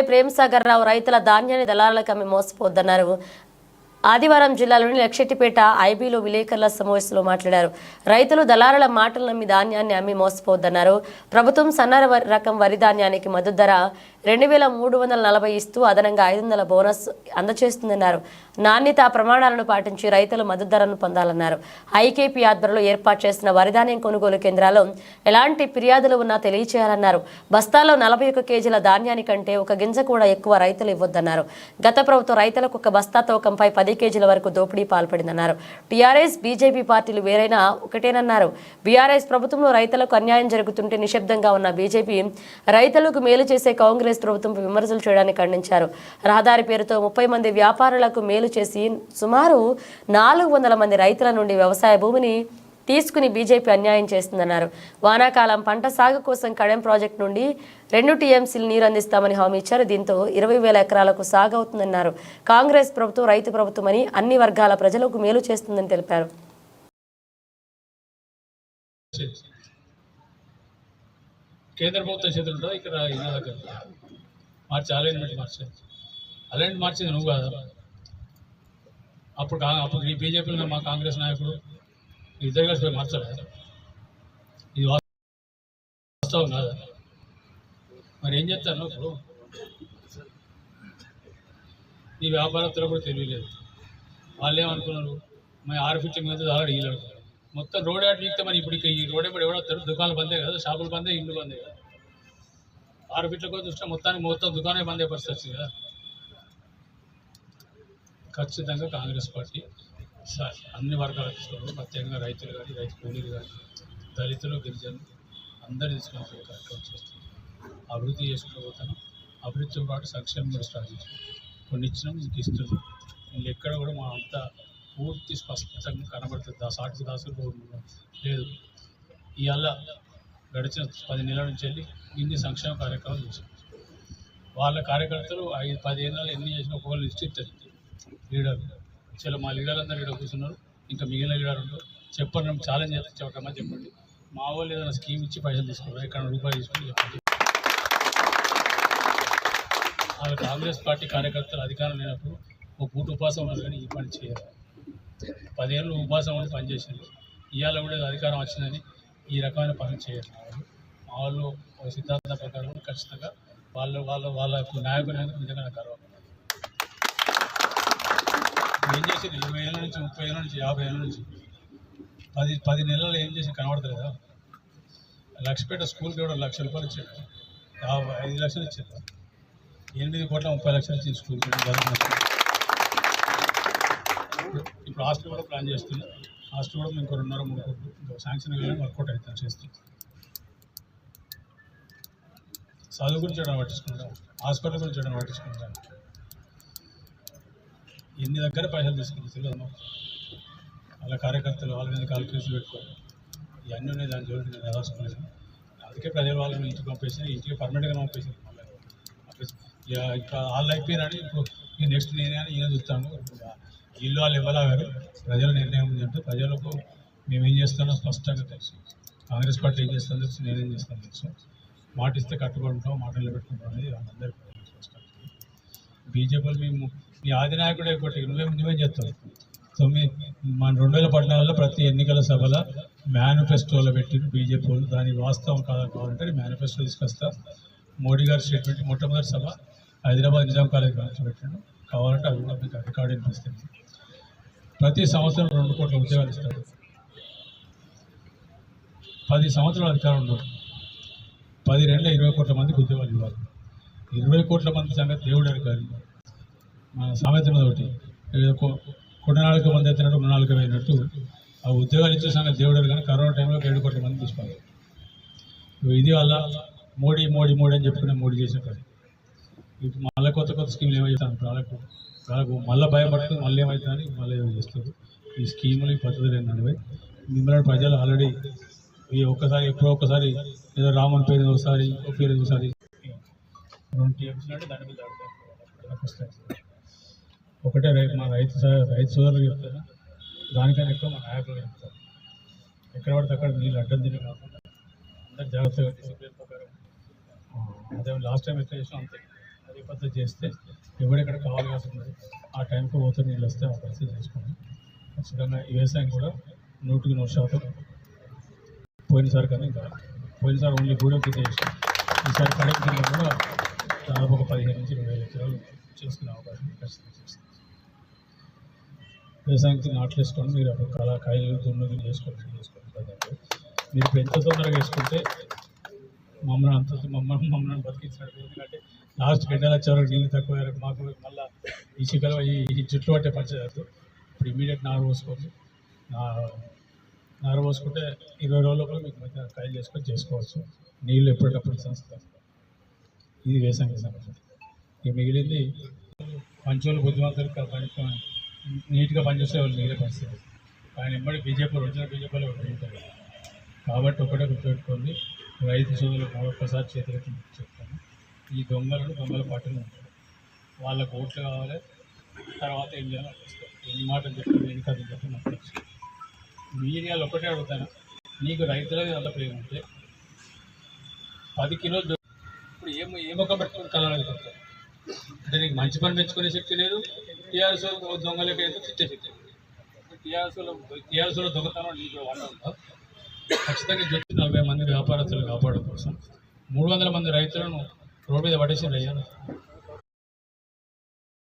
ప్రేమసాగర్ రావు రైతుల ధాన్యాన్ని దళారులకు అమ్మి మోసపోద్దన్నారు. ఆదివారం జిల్లాలోని లక్షెట్టిపేట ఐబీలో విలేకరుల సమావేశంలో మాట్లాడారు. రైతులు దళారుల మాటలు నమ్మి ధాన్యాన్ని అమ్మి మోసపోద్దన్నారు. ప్రభుత్వం సన్నర రకం వరి ధాన్యానికి మద్దతు ధర రెండు వేల మూడు వందల నలభై ఇస్తూ అదనంగా ఐదు వందల బోనస్ అందజేస్తుందన్నారు నాణ్యత ప్రమాణాలను పాటించి రైతులు మద్దతు ధరను పొందాలన్నారు. ఐకేపీ ఆధ్వర్యంలో ఏర్పాటు చేసిన వరిధాన్యం కొనుగోలు కేంద్రాల్లో ఎలాంటి ఫిర్యాదులు ఉన్నా తెలియచేయాలన్నారు. బస్తాలో నలభై ఒక కేజీల ధాన్యానికంటే ఒక గింజ కూడా ఎక్కువ రైతులు ఇవ్వొద్దన్నారు. గత ప్రభుత్వం రైతులకు ఒక బస్తా తూకంపై పది కేజీల వరకు దోపిడీ పాల్పడిందన్నారు. టీఆర్ఎస్ బీజేపీ పార్టీలు వేరైనా ఒకటేనన్నారు. బీఆర్ఎస్ ప్రభుత్వంలో రైతులకు అన్యాయం జరుగుతుంటే నిశ్శబ్దంగా ఉన్న బీజేపీ రైతులకు మేలు చేసే కాంగ్రెస్ ప్రభుత్వం విమర్శలు చేయడానికి ఖండించారు. రహదారి పేరుతో ముప్పై మంది వ్యాపారులకు మేలు చేసి సుమారు నాలుగు వందల మంది రైతుల నుండి వ్యవసాయ భూమిని తీసుకుని బీజేపీ అన్యాయం చేస్తుందన్నారు. వానాకాలం పంట సాగు కోసం కడెం ప్రాజెక్టు నుండి రెండు టీఎంసీలు నీరు అందిస్తామని హామీ ఇచ్చారు. దీంతో ఇరవై వేల ఎకరాలకు సాగు అవుతుందన్నారు. కాంగ్రెస్ ప్రభుత్వం రైతు ప్రభుత్వమని అన్ని వర్గాల ప్రజలకు మేలు చేస్తుందని తెలిపారు. కేంద్ర ప్రభుత్వం చేతులు ఇక్కడ మార్చి అలైన్మెంట్ మార్చారు అలైన్మెంట్ మార్చింది నువ్వు కాదా? అప్పుడు అప్పుడు ఈ బీజేపీలో మా కాంగ్రెస్ నాయకుడు ఇద్దరు కలిసి పోయి మార్చలేదు ఇది వాస్తవం కాదా? మరి ఏం చెప్తాను ఇప్పుడు? ఈ వ్యాపారస్తులు కూడా తెలియలేదు. వాళ్ళు ఏమనుకున్నారు? మరి ఆరు ఫిఫ్టీ మీద ఆల్రెడీ ఇల్లు అనుకున్నారు మొత్తం రోడ్ యాడ్ వీక్తే మరి ఇప్పుడు ఈ రోడ్ ఎప్పుడు ఎవడో దుకాణాలు బందే కదా షాపులు బందే ఇల్లు బందే కదా. ఆరు ఫీట్ల చూస్తే మొత్తానికి మొత్తం దుకాణమే బందే పరిస్థితి కదా. ఖచ్చితంగా కాంగ్రెస్ పార్టీ సార్ అన్ని వర్గాల తీసుకోవాలి. ప్రత్యేకంగా రైతులు కానీ రైతు కూలీలు కానీ దళితులు గిరిజనులు అందరూ తీసుకున్నప్పుడు కార్యక్రమం చేస్తుంది అభివృద్ధి చేసుకుంటూ పోతాను అభివృద్ధితో పాటు సంక్షేమం కూడా స్టార్ట్ చేస్తాం కొన్ని ఇచ్చినాం మీకు ఇస్తున్నాం. ఎక్కడ కూడా మా అంత పూర్తి స్పష్టంగా కనబడుతుంది దా సాటి దాసులు లేదు. ఇవాళ గడిచిన పది నెలల నుంచి వెళ్ళి ఇన్ని సంక్షేమ కార్యక్రమాలు చేశారు. వాళ్ళ కార్యకర్తలు ఐదు పదిహేను ఎన్ని చేసిన ఒక లిస్ట్ ఇస్తారు. లీడర్లు చాలా మా లీడర్లందరూ ఇక్కడ కూర్చున్నారు. ఇంకా మిగిలిన లీడర్ ఉంటారు చెప్పండి ఛాలెంజ్ చేస్తే. చెప్పమని చెప్పండి. మా వాళ్ళు ఏదైనా స్కీమ్ ఇచ్చి పైసలు తీసుకున్నారు. ఎక్కడ రూపాయలు తీసుకుని చెప్పండి. వాళ్ళ కాంగ్రెస్ పార్టీ కార్యకర్తలు అధికారం లేనప్పుడు ఒక పూట ఉపాసం ఉన్నారు కానీ ఈ పని చేయాలి పదేళ్ళు ఉపాసం ఉండి పనిచేసారు ఇవాళ కూడా అధికారం వచ్చిందని ఈ రకమైన పనులు చేయరు వాళ్ళు సిద్ధాంత ప్రకారం ఖచ్చితంగా వాళ్ళు వాళ్ళ వాళ్ళ నాయకులు నిజంగా నాకు గర్వం ఏం చేసింది ఇరవై ఏళ్ళ నుంచి ముప్పై ఏళ్ళ నుంచి యాభై ఏళ్ళ నుంచి పది పది నెలలు ఏం చేసి కనబడతలేదా లక్షపేట స్కూల్కి కూడా లక్ష రూపాయలు ఇచ్చాడు. యాభై ఐదు లక్షలు ఇచ్చాడు. ఎనిమిది కోట్ల ముప్పై లక్షలు ఇచ్చింది స్కూల్కి. ఇప్పుడు ఇప్పుడు హాస్టల్ కూడా ప్లాన్ చేస్తున్నాం. హాస్టల్ కూడా ఇంకో రెండున్నర మూడు కోట్లు శాంక్షన్ కానీ వర్కౌట్ అవుతాను చేస్తుంది చదువు గురించి ఏమైనా పట్టించుకుంటాం హాస్పిటల్ గురించి ఏమైనా పట్టించుకుంటాం ఎన్ని దగ్గర పైసలు తీసుకుంటాం తెలియదు వాళ్ళ కార్యకర్తలు వాళ్ళ మీద కాల్కులేషన్ పెట్టుకోవాలి ఇవన్నీ ఉన్నాయి దాని జోలికి నేను అందుకే ప్రజలు వాళ్ళని ఇంటికి పంపేసి ఇంటికి పర్మనెంట్గా పంపేసి మళ్ళీ ఇక వాళ్ళు అయిపోయినా ఇప్పుడు ఈ నెక్స్ట్ నేనే అని ఈయన చూస్తాను ఇల్లు వాళ్ళు ఇవ్వలాగారు ప్రజల నిర్ణయం ఏంటంటే ప్రజలకు మేము ఏం చేస్తానో స్పష్టంగా తెలుసు. కాంగ్రెస్ పార్టీ ఏం చేస్తానో తెలుసు నేనేం చేస్తానో తెలుసు. మాట ఇస్తే కట్టుకుంటాం మాట మాటలు పెట్టుకుంటాం అనేది వాళ్ళందరికీ బీజేపీలు బీజేపీలో మేము మీ ఆదినాయకుడే ఒకటి నువ్వేం నువ్వేం చేస్తావు. తొమ్మిది మన రెండు వేల పద్నాలుగులో ప్రతి ఎన్నికల సభలో మేనిఫెస్టోలో పెట్టిన బీజేపీ వాళ్ళు. దాని వాస్తవం కాదా కావాలంటే మేనిఫెస్టో తీసుకొస్తా. మోడీ గారి స్టేట్మెంట్ మొట్టమొదటి సభ హైదరాబాద్ నిజాం కాలేజ్ గురించి కావాలంటే అది కూడా మీకు రికార్డు వినిపిస్తుంది. ప్రతి సంవత్సరం రెండు కోట్ల ఉద్యోగాలు ఇస్తారు. పది సంవత్సరాల అధికారం ఉండదు పది రెండుల ఇరవై కోట్ల మందికి ఉద్యోగాలు ఇవ్వాలి. ఇరవై కోట్ల మంది సంగతి దేవుడు కాదు మన సామెత ఒకటి ఏదో మంది ఎత్తినట్టు మృణాలకు అయినట్టు ఆ ఉద్యోగాలు ఇచ్చే సంగతి దేవుడు కానీ కరోనా టైంలో ఏడు కోట్ల మంది తీసుకోవాలి. ఇది వల్ల మోడీ మోడీ మోడీ అని చెప్పుకునే మోడీ చేసిన పని ఇప్పుడు మళ్ళీ కొత్త కొత్త స్కీమ్లు ఏమవుతాను వాళ్ళకు వాళ్ళకు మళ్ళీ భయపడుతుంది మళ్ళీ ఏమవుతుందని మళ్ళీ చేస్తారు. ఈ స్కీములు ఈ పద్ధతులు ఏంటంటే మిమ్మల్ని ప్రజలు ఆల్రెడీ ఈ ఒక్కసారి ఎప్పుడో ఒకసారి ఏదో రాముని పేరు ఒకసారి ఇంకో పేరు ఒకసారి రెండు దాని మీద ఒకటే రైతు మా రైతు రైతు సోదరులు చెప్తారు. దానికన్నా ఎక్కువ మా నాయకులు చెప్తారు. ఎక్కడ పడితే అక్కడ నీళ్ళు అడ్డం తిని కాకుండా అందరు జాగ్రత్తగా డిసిప్లిన్ ప్రకారం అదే లాస్ట్ టైం ఎట్లా చేసాం అంతే. అదే పద్ధతి చేస్తే ఎవరెక్కడ కావాలి కాకుండా ఆ టైంకి పోతే నీళ్ళు వస్తే ఆ పరిస్థితి చేసుకోండి ఖచ్చితంగా వ్యవసాయం కూడా నూటికి నూరు శాతం పోయినసారి కన్నా ఇంకా పోయినసారి ఓన్లీ గూడెంకి కింద చేసి ఈసారి కడప కింద కూడా దాదాపు ఒక పదిహేను నుంచి ఇరవై వేల ఎకరాలు చేసుకునే అవకాశం ఖచ్చితంగా చేస్తాం. వ్యవసాయానికి నాట్లు వేసుకొని మీరు అప్పుడు కళ కాయలు దున్నులు చేసుకోవచ్చు చేసుకోండి మీరు ఇప్పుడు ఎంత తొందరగా వేసుకుంటే మమ్మల్ని అంత మమ్మల్ని మమ్మల్ని బతికించినట్టు ఎందుకంటే లాస్ట్ గంటల చివరికి నీళ్ళు తక్కువ మాకు మళ్ళీ ఈ చికెన్ ఈ ఈ జుట్లు పట్టే పంచదారు ఇప్పుడు ఇమీడియట్ నారు పోసుకోండి. నార నారు పోసుకుంటే ఇరవై రోజుల కూడా మీకు మధ్య కాయలు చేసుకొని చేసుకోవచ్చు. నీళ్ళు ఎప్పటికప్పుడు సంస్థ ఇది వేసంగి సంగతి ఇక మిగిలింది పంచోళ్ళు బుద్ధిమంతులు పని నీట్గా పనిచేసే వాళ్ళు మిగిలే పరిస్థితి. ఆయన ఎంబడి బీజేపీ ఒరిజినల్ బీజేపీలో ఉంటారు. కాబట్టి ఒకటే గుర్తుపెట్టుకోండి. రైతు సోదరులకు మరొకసారి చేతులకి చెప్తాను. ఈ దొంగలను దొంగల పార్టీలు ఉంటారు వాళ్ళకు ఓట్లు కావాలి. తర్వాత ఏం చేయాలో చూస్తారు ఎన్ని మాటలు చెప్పండి ఎన్ని కథలు చెప్పండి నాకు తెలుసు మీడియాలో ఒకటే అడుగుతాను. నీకు రైతుల వల్ల ప్రేమ ఉంటే పది కిలోలు ఇప్పుడు ఏమో ఏ పెట్టుకుని కలవాలి కొడతారు అంటే నీకు మంచి పని పెంచుకునే శక్తి లేదు. టీఆర్ఎస్ దొంగలకి అయితే చిట్టే శక్తి టీఆర్ఎస్లో టీఆర్ఎస్లో దొంగతనం నీకు వంట ఉందా? ఖచ్చితంగా చెప్పి నలభై మంది వ్యాపారస్తులు కాపాడడం కోసం మూడు వందల మంది రైతులను రోడ్డు మీద పడేసి అయ్యారు